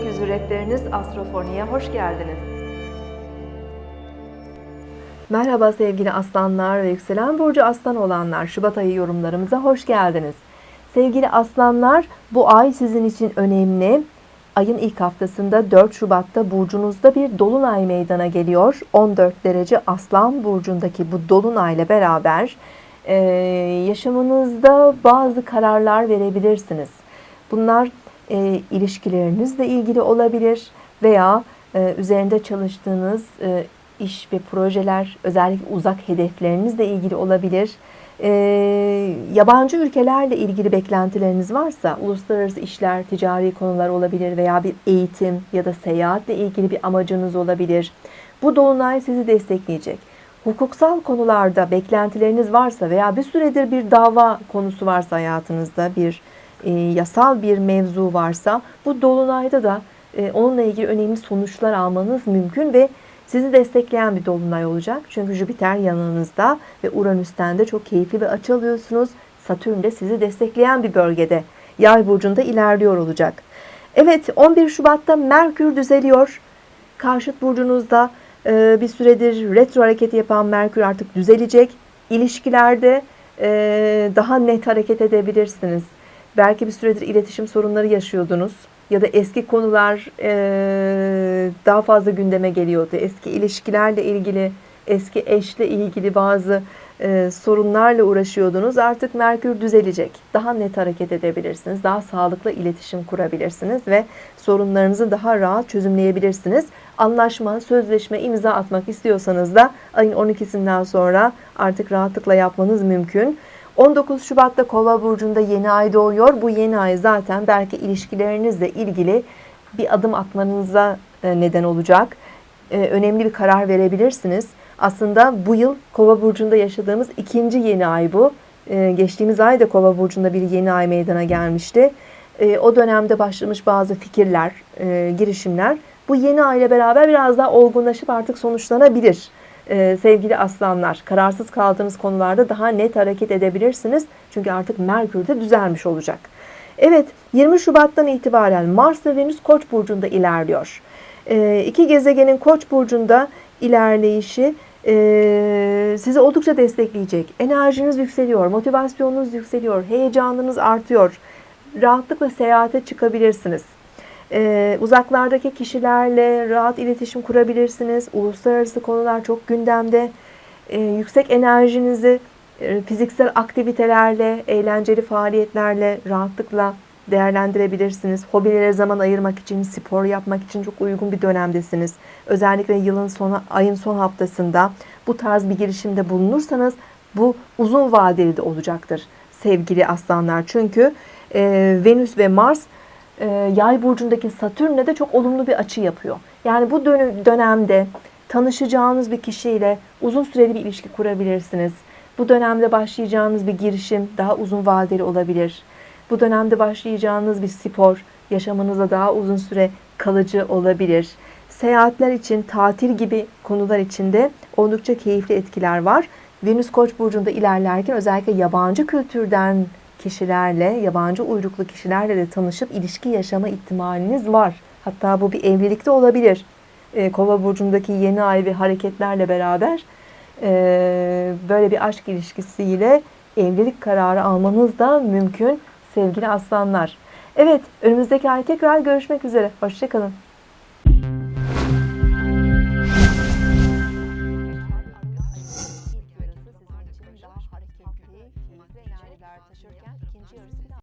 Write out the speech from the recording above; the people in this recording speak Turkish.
Rehberiniz Astrofoni'ye hoş geldiniz. Merhaba sevgili aslanlar ve yükselen burcu aslan olanlar. Şubat ayı yorumlarımıza hoş geldiniz. Sevgili aslanlar bu ay sizin için önemli. Ayın ilk haftasında 4 Şubat'ta burcunuzda bir dolunay meydana geliyor. 14 derece aslan burcundaki bu dolunayla beraber e, yaşamınızda bazı kararlar verebilirsiniz. Bunlar e, ilişkilerinizle ilgili olabilir veya e, üzerinde çalıştığınız e, iş ve projeler özellikle uzak hedeflerinizle ilgili olabilir. E, yabancı ülkelerle ilgili beklentileriniz varsa uluslararası işler, ticari konular olabilir veya bir eğitim ya da seyahatle ilgili bir amacınız olabilir. Bu dolunay sizi destekleyecek. Hukuksal konularda beklentileriniz varsa veya bir süredir bir dava konusu varsa hayatınızda bir e, yasal bir mevzu varsa bu dolunayda da e, onunla ilgili önemli sonuçlar almanız mümkün ve sizi destekleyen bir dolunay olacak. Çünkü Jüpiter yanınızda ve Uranüs'ten de çok keyifli bir açı. Satürn de sizi destekleyen bir bölgede. Yay burcunda ilerliyor olacak. Evet 11 Şubat'ta Merkür düzeliyor. Karşıt burcunuzda e, bir süredir retro hareketi yapan Merkür artık düzelecek. İlişkilerde e, daha net hareket edebilirsiniz. Belki bir süredir iletişim sorunları yaşıyordunuz ya da eski konular e, daha fazla gündeme geliyordu. Eski ilişkilerle ilgili, eski eşle ilgili bazı e, sorunlarla uğraşıyordunuz. Artık Merkür düzelecek. Daha net hareket edebilirsiniz. Daha sağlıklı iletişim kurabilirsiniz ve sorunlarınızı daha rahat çözümleyebilirsiniz. Anlaşma, sözleşme, imza atmak istiyorsanız da ayın 12'sinden sonra artık rahatlıkla yapmanız mümkün. 19 Şubat'ta Kova burcunda yeni ay doğuyor. Bu yeni ay zaten belki ilişkilerinizle ilgili bir adım atmanıza e, neden olacak. E, önemli bir karar verebilirsiniz. Aslında bu yıl Kova burcunda yaşadığımız ikinci yeni ay bu. E, geçtiğimiz ay da Kova burcunda bir yeni ay meydana gelmişti. O dönemde başlamış bazı fikirler, girişimler bu yeni ay ile beraber biraz daha olgunlaşıp artık sonuçlanabilir e, sevgili aslanlar. Kararsız kaldığınız konularda daha net hareket edebilirsiniz. Çünkü artık Merkür de düzelmiş olacak. Evet 20 Şubat'tan itibaren Mars ve Venüs Koç burcunda ilerliyor. E, iki gezegenin Koç burcunda ilerleyişi e, sizi oldukça destekleyecek. Enerjiniz yükseliyor, motivasyonunuz yükseliyor, heyecanınız artıyor. Rahatlıkla seyahate çıkabilirsiniz. Ee, uzaklardaki kişilerle rahat iletişim kurabilirsiniz. Uluslararası konular çok gündemde. Ee, yüksek enerjinizi e, fiziksel aktivitelerle, eğlenceli faaliyetlerle rahatlıkla değerlendirebilirsiniz. Hobilere zaman ayırmak için, spor yapmak için çok uygun bir dönemdesiniz. Özellikle yılın sonu, ayın son haftasında bu tarz bir girişimde bulunursanız bu uzun vadeli de olacaktır sevgili aslanlar. Çünkü e, Venüs ve Mars e, yay burcundaki Satürn'le de çok olumlu bir açı yapıyor. Yani bu dönemde tanışacağınız bir kişiyle uzun süreli bir ilişki kurabilirsiniz. Bu dönemde başlayacağınız bir girişim daha uzun vadeli olabilir. Bu dönemde başlayacağınız bir spor yaşamınıza daha uzun süre kalıcı olabilir. Seyahatler için, tatil gibi konular için de oldukça keyifli etkiler var. Venüs Koç burcunda ilerlerken özellikle yabancı kültürden kişilerle, yabancı uyruklu kişilerle de tanışıp ilişki yaşama ihtimaliniz var. Hatta bu bir evlilikte olabilir. E, Kova burcundaki yeni ay ve hareketlerle beraber e, böyle bir aşk ilişkisiyle evlilik kararı almanız da mümkün sevgili aslanlar. Evet, önümüzdeki ay tekrar görüşmek üzere. Hoşçakalın.